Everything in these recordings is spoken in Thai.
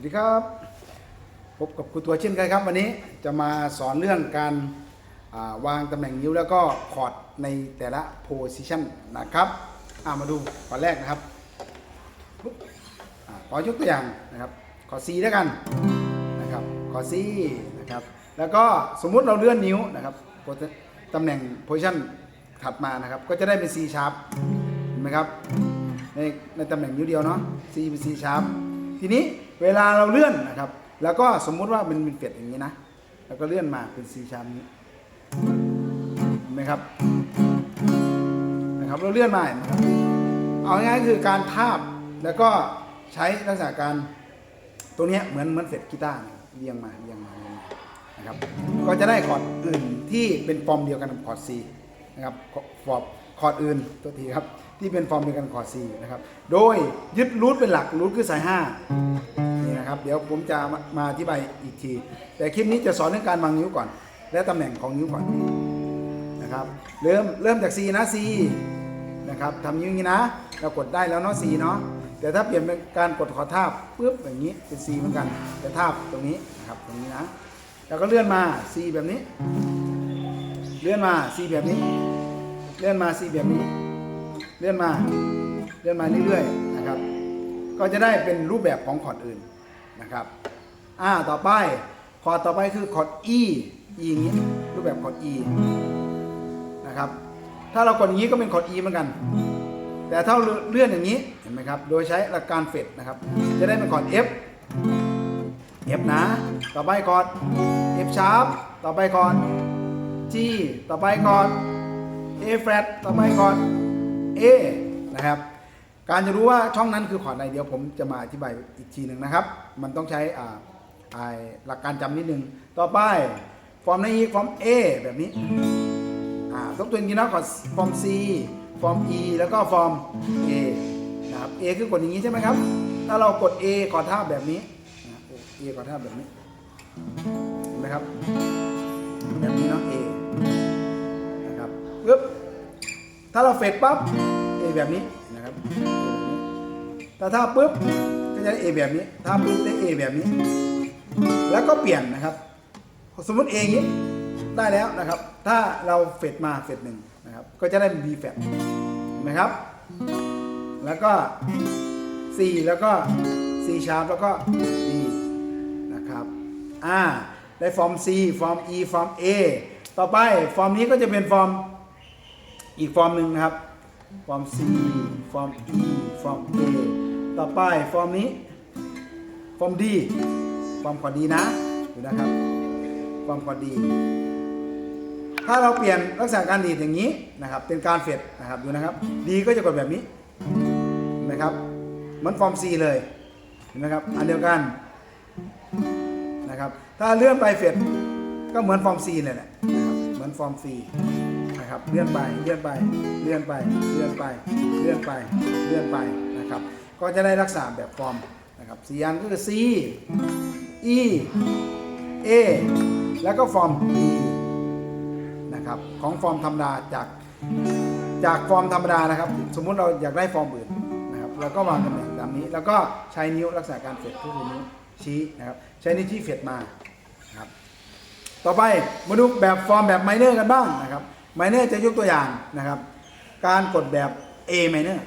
วัสดีครับ พบกับครูตัวเช่นเคยครับ วันนี้จะมาสอนเรื่องการาวางตำแหน่งนิ้วแล้วก็คอร์ดในแต่ละโพซิชันนะครับามาดูคอร์ดแรกนะครับปุ๊บอ่าขอยกตัวอย่างนะครับคอร์ด C แล้วกันนะครับคอร์ด C นะครับแล้วก็สมมุติเราเลื่อนนิ้วนะครับตำแหน่งโพซิชันถัดมานะครับก็จะได้เป็น C sharp เห็นไหมครับในในตำแหน่งนิ้วเดียวเนาะ C เป็น C sharp ทีนี้ เวลาเราเลื่อนนะครับ แล้วก็สมมุติว่ามันเป็นเฟดอย่างนี้นะ แล้วก็เลื่อนมาเป็น C sharp นี้เห็นไหมครับนะครับเราเลื่อนมาเห็นไหมครับเอาง่ายๆคือการทาบแล้วก็ใช้ลักษณะการตัวนี้เหมือนเหมือนเฟดกีตาร์เนี่ยเรียงมาเรียงมาเรียงมานะครับ ก็จะได้คอร์ดอื่นที่เป็นฟอร์มเดียวกันกับคอร์ด C นะครับฟอร์มคอร์ดอื่นตัวทีครับที่เป็นฟอร์มเดียวกันกับคอร์ด C นะครับ โดยยึดรูทเป็นหลักรูทคือสาย 5 นะครับ เดี๋ยวผมจะมาอธิบายอีกที แต่คลิปนี้จะสอนเรื่องการวางนิ้วก่อน และตำแหน่งของนิ้วก่อนนะครับ เริ่มเริ่มจาก C นะ C นะครับทำนิ้วอย่างนี้นะ เรากดได้แล้วเนาะ C เนาะ แต่ถ้าเปลี่ยนเป็นการกดขอทาบปุ๊บอย่างนี้เป็น C เหมือนกันจะทาบตรงนี้นะครับตรงนี้นะ แล้วก็เลื่อนมา C แบบนี้ เลื่อนมา C แบบนี้ เลื่อนมา C แบบนี้ เลื่อนมา เลื่อนมาเรื่อยๆนะครับก็จะได้เป็นรูปแบบของคอร์ดอื่น นะครับ อ่า ต่อไป คอร์ดต่อไปคือคอร์ด E E อย่างนี้ รูปแบบคอร์ด E นะครับ ถ้าเรากดอย่างนี้ก็เป็นคอร์ด E เหมือนกัน แต่ถ้าเลื่อนอย่างนี้ เห็นไหมครับ โดยใช้หลักการเฟดนะครับ จะได้เป็นคอร์ด F F นะ ต่อไปคอร์ด F sharp ต่อไปคอร์ด G ต่อไปคอร์ด A flat ต่อไปคอร์ด A นะครับ การจะรู้ว่าช่องนั้นคือคอร์ดเดี๋ยวผมจะมาอธิบายอีกทีหนึ่งนะครับ มันต้องใช้อ่าอ่าหลักการจำนิดนึง ต่อไปฟอร์มในอีฟอร์ม A แบบนี้อ่าทบทวนกันนะก่อนฟอร์ม C ฟอร์ม E แล้วก็ฟอร์ม A นะครับ A คือกดอย่างนี้ใช่ไหมครับ ถ้าเรากด A ก่อนท่าแบบนี้ A ก่อนท่าแบบนี้เห็นไหมครับ แบบนี้เนาะ A นะครับปึ๊บถ้าเราเฟดปั๊บ A แบบนี้ แต่ถ้าปุ๊บก็จะได้ A แบบนี้ ถ้าปุ๊บได้ A แบบนี้ แล้วก็เปลี่ยนนะครับ สมมติ A อย่างนี้ได้แล้วนะครับ ถ้าเราเฟดมาเฟดหนึ่งนะครับ ก็จะได้เป็น B แฟดนไหมครับ แล้วก็ C แล้วก็ C sharp แล้วก็ D นะครับ อ่า ได้ฟอร์ม C ฟอร์ม E ฟอร์ม A ต่อไปฟอร์มนี้ก็จะเป็นฟอร์มอีกฟอร์มหนึ่งนะครับ ฟอร์ม C ฟอร์ม E ฟอร์ม A ต่อไปฟอร์มนี้ ฟอร์ม D ฟอร์มขอดีนะดูนะครับ ฟอร์มขอดี ถ้าเราเปลี่ยนลักษณะการดีดอย่างนี้นะครับ เป็นการเฟดนะครับดูนะครับ ดีก็จะกดแบบนี้เห็นไหมครับเหมือนฟอร์ม C เลยเห็นไหมครับอันเดียวกันนะครับ ถ้าเลื่อนไปเฟดก็เหมือนฟอร์ม C เลยแหละ มือนฟอร์ม C นะครับเลื่อนไปเลื่อนไปเลื่อนไปเลื่อนไปเลื่อนไปเลื่อนไปนะครับก็จะได้ลักษณะแบบฟอร์มนะครับสีอันก็คือ C E A แล้วก็ฟอร์ม D นะครับของฟอร์มธรรมดาจากจากฟอร์มธรรมดานะครับ สมมุติเราอยากได้ฟอร์มอื่นนะครับเราก็วางตำแหน่งตามนี้ แล้วก็ใช้นิ้วลักษณะการเฟดก็คือนิ้วชี้นะครับใช้นิ้วที่เฟดมานะครับ ต่อไปมาดูแบบฟอร์มแบบไมเนอร์กันบ้างนะครับไมเนอร์จะยกตัวอย่างนะครับ การกดแบบ A minor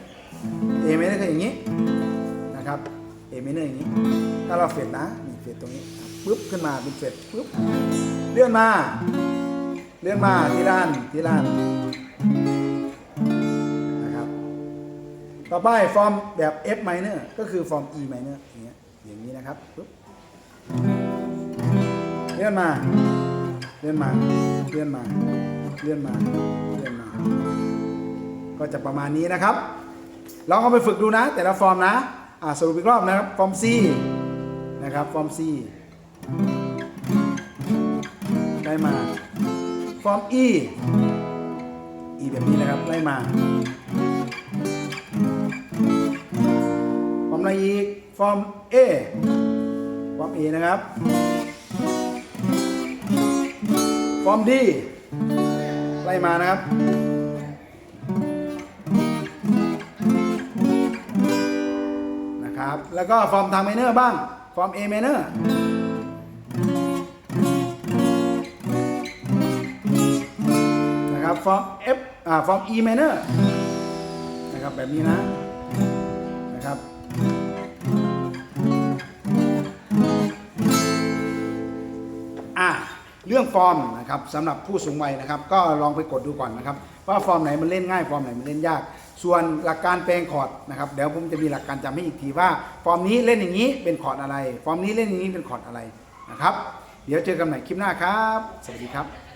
A minor คืออย่างนี้นะครับ A minor อย่างนี้ ถ้าเราเฟดนะนี่เฟดตรงนี้ปุ๊บขึ้นมาเป็นเฟดปุ๊บเลื่อนมา เลื่อนมาที่ด้านที่ด้านนะครับ ต่อไปฟอร์มแบบ F minor ก็คือฟอร์ม E minor อย่างเงี้ยอย่างนี้นะครับปุ๊บเลื่อนมา เลื่อนมา เลื่อนมา เลื่อนมา เลื่อนมา ก็จะประมาณนี้นะครับ ลองเอาไปฝึกดูนะ แต่ละฟอร์มนะอ่าสรุปอีกรอบนะครับ ฟอร์ม C นะครับ ฟอร์ม C ได้มา ฟอร์ม E E แบบนี้นะครับไล่มา ฟอร์มอะไรอีก ฟอร์ม A ฟอร์ม A นะครับ ฟอร์ม D ไล่มานะครับนะครับ แล้วก็ฟอร์มทางไมเนอร์บ้าง ฟอร์ม A minor นะครับ ฟอร์ม F อ่า ฟอร์ม E minor นะครับแบบนี้นะนะครับ รื่องฟอร์มนะครับสำหรับผู้สูงวัยนะครับ ก็ลองไปกดดูก่อนนะครับ ว่าฟอร์มไหนมันเล่นง่ายฟอร์มไหนมันเล่นยาก ส่วนหลักการแปลงคอร์ดนะครับเดี๋ยวผมจะมีหลักการจำให้อีกทีว่า ฟอร์มนี้เล่นอย่างนี้เป็นคอร์ดอะไร ฟอร์มนี้เล่นอย่างนี้เป็นคอร์ดอะไรนะครับ เดี๋ยวเจอกันใหม่คลิปหน้าครับ สวัสดีครับ